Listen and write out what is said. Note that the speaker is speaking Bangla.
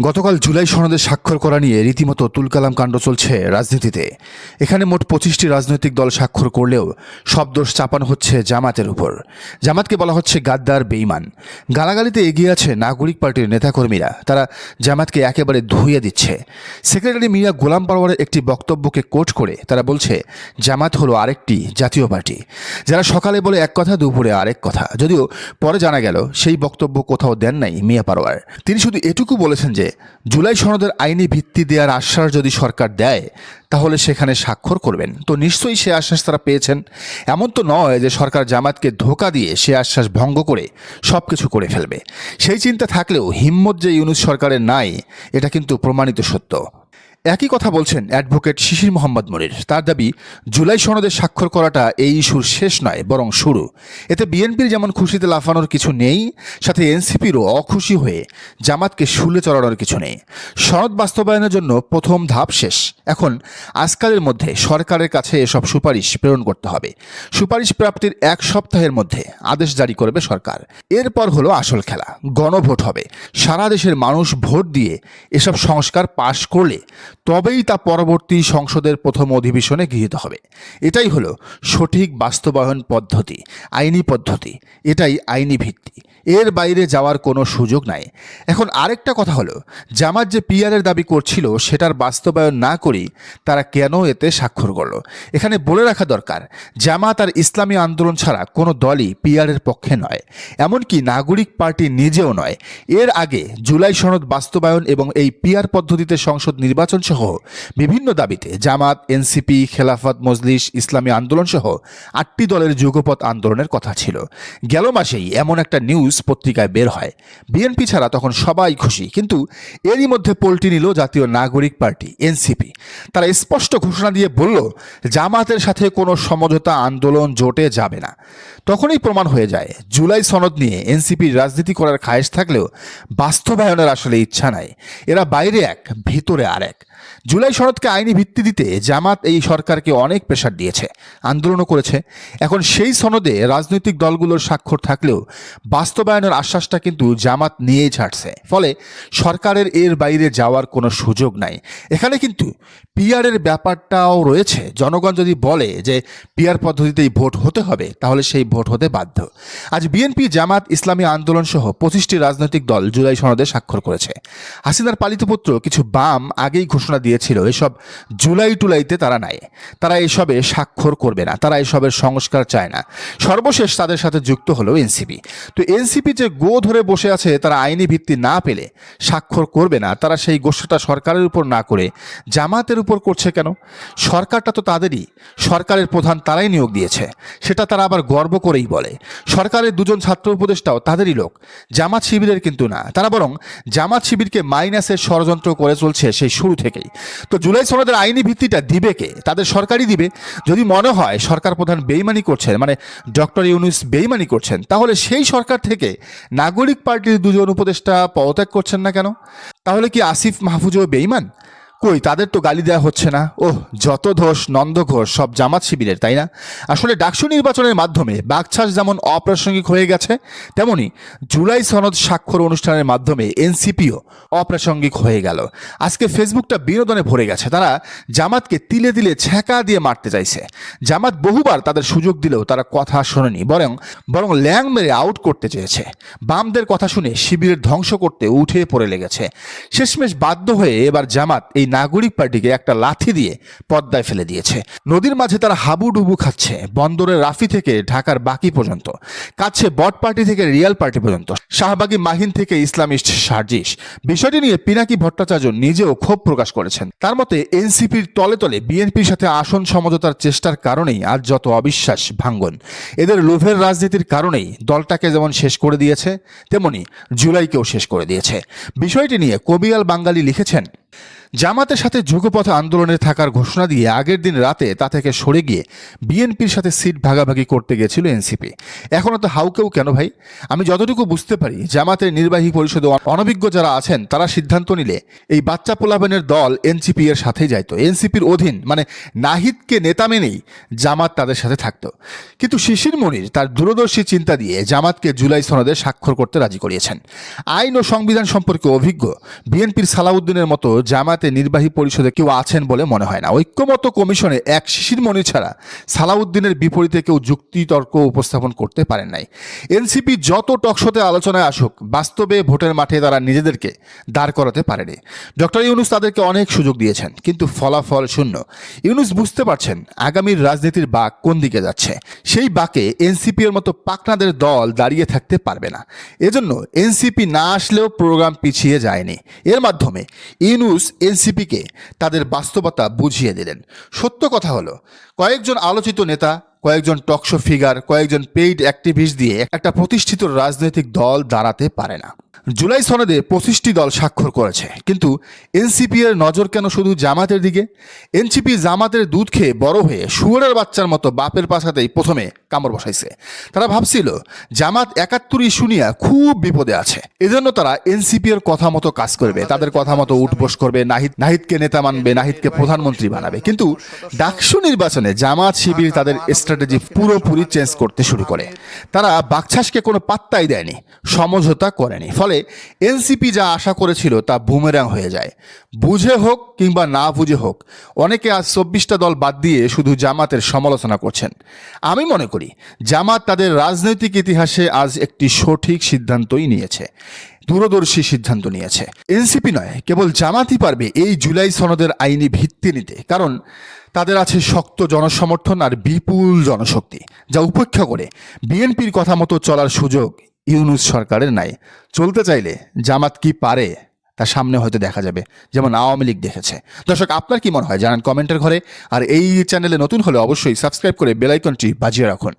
গতকাল জুলাই সনদে স্বাক্ষর করা নিয়ে রীতিমতো তুলকালাম কাণ্ড চলছে রাজনীতিতে। এখানে মোট পঁচিশটি রাজনৈতিক দল স্বাক্ষর করলেও সব দোষ চাপানো হচ্ছে জামাতের উপর। জামাতকে বলা হচ্ছে গাদ্দার বেইমান গালাগালিতে এগিয়ে আছে নাগরিক পার্টির নেতাকর্মীরা। তারা জামাতকে একেবারে ধুইয়ে দিচ্ছে। সেক্রেটারি মিয়া গোলাম পারওয়ারের একটি বক্তব্যকে কোট করে তারা বলছে, জামাত হলো আরেকটি জাতীয় পার্টি। যারা সকালে বলে এক কথা, দুপুরে আরেক কথা। যদিও পরে জানা গেল, সেই বক্তব্য কোথাও দেন নাই মিয়া পারওয়ার। তিনি শুধু এটুকু বলেছেন যে জুলাই সনদের আইনি ভিত্তি দেওয়ার আশ্বাস যদি সরকার দেয়, তাহলে সেখানে স্বাক্ষর করবেন। তো নিশ্চয়ই সে আশ্বাস তারা পেয়েছেন। এমন তো নয় যে সরকার জামাতকে ধোকা দিয়ে সে আশ্বাস ভঙ্গ করে সব কিছু করে ফেলবে। সেই চিন্তা থাকলেও হিম্মত যে ইউনুস সরকারের নাই, এটা কিন্তু প্রমাণিত সত্য। একই কথা বলছেন অ্যাডভোকেট শিশির মোহাম্মদ মনির। তার দাবি, জুলাই সনদে স্বাক্ষর করাটা এই ইস্যুর শেষ নয়, বরং শুরু। এতে বিএনপির যেমন খুশিতে লাফানোর কিছু নেই, সাথে এনসিপিরও অখুশি হয়ে জামাতকে শুলে চড়ানোর কিছু নেই। সনদ বাস্তবায়নের জন্য প্রথম ধাপ শেষ। এখন আজকালের মধ্যে সরকারের কাছে এসব সুপারিশ প্রেরণ করতে হবে। সুপারিশ প্রাপ্তির এক সপ্তাহের মধ্যে আদেশ জারি করবে সরকার। এরপর হলো আসল খেলা, গণভোট হবে। সারা দেশের মানুষ ভোট দিয়ে এসব সংস্কার পাশ করলে তবেই তা পরবর্তী সংসদের প্রথম অধিবেশনে গৃহীত হবে। এটাই হলো সঠিক বাস্তবায়ন পদ্ধতি, আইনি পদ্ধতি, এটাই আইনি ভিত্তি। এর বাইরে যাওয়ার কোনো সুযোগ নাই। এখন আরেকটা কথা হলো, জামাত যে পিআরের দাবি করছিল সেটার বাস্তবায়ন না করেই তারা কেন এতে স্বাক্ষর করল? এখানে বলে রাখা দরকার, জামাত আর ইসলামী আন্দোলন ছাড়া কোনো দলই পিয়ারের পক্ষে নয়। এমনকি নাগরিক পার্টি নিজেও নয়। এর আগে জুলাই সনদ বাস্তবায়ন এবং এই পিয়ার পদ্ধতিতে সংসদ নির্বাচন সহ বিভিন্ন দাবিতে জামাত এনসিপি খেলাফত, মজলিস, ইসলামী আন্দোলন সহ আটটি দলের যুগপৎ আন্দোলনের কথা ছিল। গেল মাসেই এমন একটা নিউজ পত্রিকায় বের হয়। বিএনপি ছাড়া তখন সবাই খুশি, কিন্তু এরই মধ্যে পল্টি নিল জাতীয় নাগরিক পার্টি এনসিপি তারা স্পষ্ট ঘোষণা দিয়ে বলল জামাতের সাথে কোনো সমঝোতা আন্দোলন জোটে যাবে না। তখনই প্রমাণ হয়ে যায়, জুলাই সনদ নিয়ে এনসিপির রাজনীতি করার খায়েশ থাকলেও বাস্তবায়নের আসলে ইচ্ছা নাই। এরা বাইরে এক, ভিতরে আর এক জুলাই সনদকে আইনি ভিত্তি দিতে জামাত এই সরকারকে অনেক প্রেশার দিয়েছে, আন্দোলনও করেছে। এখন সেই সনদে রাজনৈতিক দলগুলোর স্বাক্ষর থাকলেও বাস্তবায়নের আশ্বাসটা কিন্তু জামাত নিয়েই ছাড়ছে। ফলে সরকারের এর বাইরে যাওয়ার কোনো সুযোগ নাই। এখানে কিন্তু পিয়ারের ব্যাপারটাও রয়েছে। জনগণ যদি বলে যে পিয়ার পদ্ধতিতেই ভোট হতে হবে, তাহলে সেই ভোট হতে বাধ্য। আজ বিএনপি, জামাত, ইসলামী আন্দোলন সহ পঁচিশটি রাজনৈতিক দল জুলাই সনদে স্বাক্ষর করেছে। হাসিনার পালিত পুত্র কিছু বাম আগেই ঘোষণা দিয়েছিল, এসব জুলাই টুলাইতে তারা নাই। তারা এসবে স্বাক্ষর করবে না, তারা এসবের সংস্কার চায় না। সর্বশেষ তাদের সাথে যুক্ত হলো এনসিপি। তো এনসিপি যে গো ধরে বসে আছে, তারা আইনি ভিত্তি না পেলে স্বাক্ষর করবে না, তারা সেই গোষ্ঠটা সরকারের উপর না করে জামাতের উপর করছে কেন? সরকারটা তো তাদেরই, সরকারের প্রধান তারাই নিয়োগ দিয়েছে। সেটা তারা আবার গর্ব করেই বলে। সরকারের দুজন ছাত্র উপদেষ্টাও তাদেরই লোক। জামাত শিবিরের কিন্তু না। তারা বরং জামাত শিবিরকে মাইনাসের ষড়যন্ত্র করে চলছে সেই শুরু থেকেই। তো জুলাই সনদের আইনি ভিত্তিটা দিবে কে? তাদের সরকারই দিবে। যদি মনে হয় সরকার প্রধান বেইমানি করছেন মানে ডক্টর ইউনুস বেইমানি করছেন, তাহলে সেই সরকার থেকে নাগরিক পার্টির দুজন উপদেষ্টা পদত্যাগ করছেন না কেন? তাহলে কি আসিফ মাহফুজও বেইমান? কই, তাদের তো গালি দেওয়া হচ্ছে না। ওহ, যত ঘোষ নন্দ ঘোষ, সব জামাত শিবিরের, তাই না? আসলে ডাকসু নির্বাচনের মাধ্যমে বাগছাস যেমন অপ্রাসঙ্গিক হয়ে গেছে, তেমনি জুলাই সনদ স্বাক্ষর অনুষ্ঠানের মাধ্যমে এনসিপিও অপ্রাসঙ্গিক হয়ে গেল। আজকে ফেসবুকটা বিনোদনে ভরে গেছে। তারা জামাতকে তিলে তিলে ছ্যাঁকা দিয়ে মারতে চাইছে। জামাত বহুবার তাদের সুযোগ দিলেও তারা কথা শোনেনি, বরং বরং ল্যাং মেরে আউট করতে চেয়েছে। বামদের কথা শুনে শিবিরের ধ্বংস করতে উঠে পড়ে লেগেছে। শেষমেশ বাধ্য হয়ে এবার জামাত এই নাগরিক পার্টিকে একটা লাথি দিয়ে পদ্মায় ফেলে দিয়েছে। নদীর মাঝে তারা হাবুডুবু খাচ্ছে। বন্দরের রাফি থেকে ঢাকার বাকি পর্যন্ত। কাছে বট পার্টি থেকে রিয়াল পার্টি পর্যন্ত। শাহবাগী মাহিন থেকে ইসলামিস্ট সার্জিস। বিষয়টি নিয়ে পিনাকি ভট্টাচার্য নিজেও ক্ষোভ প্রকাশ করেছেন। তার মতে, এনসিপির তলে তলে বিএনপির সাথে আসন সমঝোতার চেষ্টার কারণেই আজ যত অবিশ্বাস ভাঙ্গন। এদের লোভের রাজনীতির কারণেই দলটাকে যেমন শেষ করে দিয়েছে, তেমনি জুলাইকেও শেষ করে দিয়েছে। বিষয়টি নিয়ে কবিয়াল বাঙালি লিখেছেন জামাতের সাথে যুগপথ আন্দোলনে থাকার ঘোষণা দিয়ে আগের দিন রাতে তা থেকে সরে গিয়ে বিএনপির সাথে সিট ভাগাভাগি করতে গেছিল এনসিপি। এখনও তো হাউকেও কেন ভাই? আমি যতটুকু বুঝতে পারি, জামাতের নির্বাহী পরিষদে অনভিজ্ঞ যারা আছেন, তারা সিদ্ধান্ত নিলে এই বাচ্চা পোলাবেনের দল এনসিপি এর সাথেই যাইতো। এনসিপির অধীন মানে নাহিদকে নেতা মেনেই জামাত তাদের সাথে থাকত। কিন্তু শিশির মনির তার দূরদর্শী চিন্তা দিয়ে জামাতকে জুলাই সনদে স্বাক্ষর করতে রাজি করিয়েছেন। আইন ও সংবিধান সম্পর্কে অভিজ্ঞ বিএনপির সালাউদ্দিনের মতো জামাতে নির্বাহী পরিষদে কেউ আছেন বলে মনে হয় না। ঐক্যমত কমিশনে এক শিশির মনির ছাড়া সালাউদ্দিনের বিপরীতে কেউ যুক্তিতর্ক উপস্থাপন করতে পারেন নাই। এনসিপি যত টকশোতে আলোচনায় আসুক, বাস্তবে ভোটের মাঠে তারা নিজেদেরকে দাঁড় করাতে পারেনি। ডক্টর ইউনুস তাদেরকে অনেক সুযোগ দিয়েছেন, কিন্তু ফলাফল শূন্য। ইউনুস বুঝতে পারছেন আগামীর রাজনীতির বাক কোন দিকে যাচ্ছে। সেই বাকে এনসিপি এর মতো পাকনাদের দল দাঁড়িয়ে থাকতে পারবে না। এজন্য এনসিপি না আসলেও প্রোগ্রাম পিছিয়ে যায়নি। এর মাধ্যমে ইউনুস এনসিপিকে তাদের বাস্তবতা বুঝিয়ে দিলেন। সত্য কথা হলো, কয়েকজন আলোচিত নেতা, কয়েকজন টকশো ফিগার, কয়েকজন পেইড অ্যাক্টিভিস্ট দিয়ে একটা প্রতিষ্ঠিত রাজনৈতিক দল দাঁড়াতে পারে না। জুলাই সনদে পঁচিশটি দল স্বাক্ষর করেছে। কিন্তু এনসিপি এর নজর কেন শুধু জামাতের দিকে? এনসিপি জামাতের দুধ খেয়ে বড় হয়ে শুয়োরের বাচ্চার মতো বাপের পাশাতেই প্রথমে কামড় বসাইছে। তারা ভাবছিল, জামাত একাত্তরই শুনিয়া খুব বিপদে আছে। এজন্য তারা এনসিপি এর কথা মতো কাজ করবে, তাদের কথা মতো উঠবোস করবে, নাহিদ, নাহিদকে নেতা মানবে, নাহিদকে প্রধানমন্ত্রী বানাবে। কিন্তু ডাকসু নির্বাচনে জামাত শিবির তাদের স্ট্র্যাটেজি পুরোপুরি চেঞ্জ করতে শুরু করে। তারা বাকছাসকে কোনো পাত্তাই দেয়নি, সমঝোতা করেনি। ফলে এনসিপি যা আশা করেছিল তা বুমেরাং হয়ে যায়। বুঝে হোক কিংবা না বুঝে হোক, অনেকে আজ চব্বিশটা দল বাদ দিয়ে শুধু জামাতের সমালোচনা করছেন। আমি মনে করি, জামাত তাদের রাজনৈতিক ইতিহাসে আজ একটি সঠিক সিদ্ধান্তই নিয়েছে, দূরদর্শী সিদ্ধান্ত নিয়েছে। এনসিপি নয়, কেবল জামাতই পারবে এই জুলাই সনদের আইনি ভিত্তি নিতে, কারণ তাদের আছে শক্ত জনসমর্থন আর বিপুল জনশক্তি, যা উপেক্ষা করে বিএনপির কথা মতো চলার সুযোগ ইউনুস সরকারের নাই। চলতে চাইলে জামাত কি পারে তা সামনে হয়তো দেখা যাবে, যেমন আওয়ামী লীগ দেখেছে। দর্শক, আপনার কি মনে হয়? জানান কমেন্টের ঘরে। আর এই চ্যানেলে নতুন হলে অবশ্যই সাবস্ক্রাইব করে বেলাইকনটি বাজিয়ে রাখুন।